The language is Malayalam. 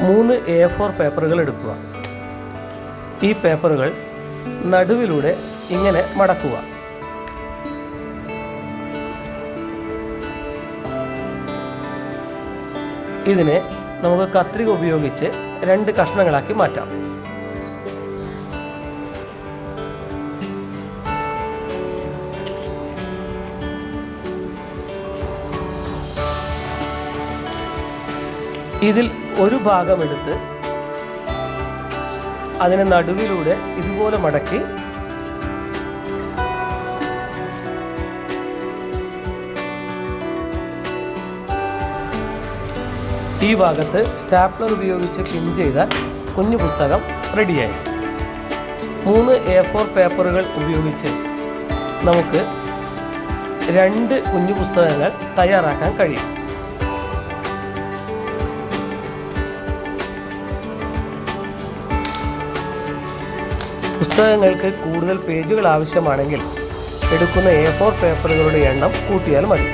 മൂന്ന് എ ഫോർ പേപ്പറുകൾ എടുക്കുക. ഈ പേപ്പറുകൾ നടുവിലൂടെ ഇങ്ങനെ മടക്കുക. ഇതിനെ നമുക്ക് കത്രിക ഉപയോഗിച്ച് രണ്ട് കഷ്ണങ്ങളാക്കി മാറ്റാം. ഇതിൽ ഒരു ഭാഗമെടുത്ത് അതിനെ നടുവിലൂടെ ഇതുപോലെ മടക്കി ഈ ഭാഗത്ത് സ്റ്റാപ്ലർ ഉപയോഗിച്ച് പിൻ ചെയ്ത കുഞ്ഞു പുസ്തകം റെഡിയായി. മൂന്ന് എ ഫോർ പേപ്പറുകൾ ഉപയോഗിച്ച് നമുക്ക് രണ്ട് കുഞ്ഞു പുസ്തകങ്ങൾ തയ്യാറാക്കാൻ കഴിയും. പുസ്തകങ്ങൾക്ക് കൂടുതൽ പേജുകൾ ആവശ്യമാണെങ്കിൽ എടുക്കുന്ന എ ഫോർ പേപ്പറുകളുടെ എണ്ണം കൂട്ടിയാൽ മതി.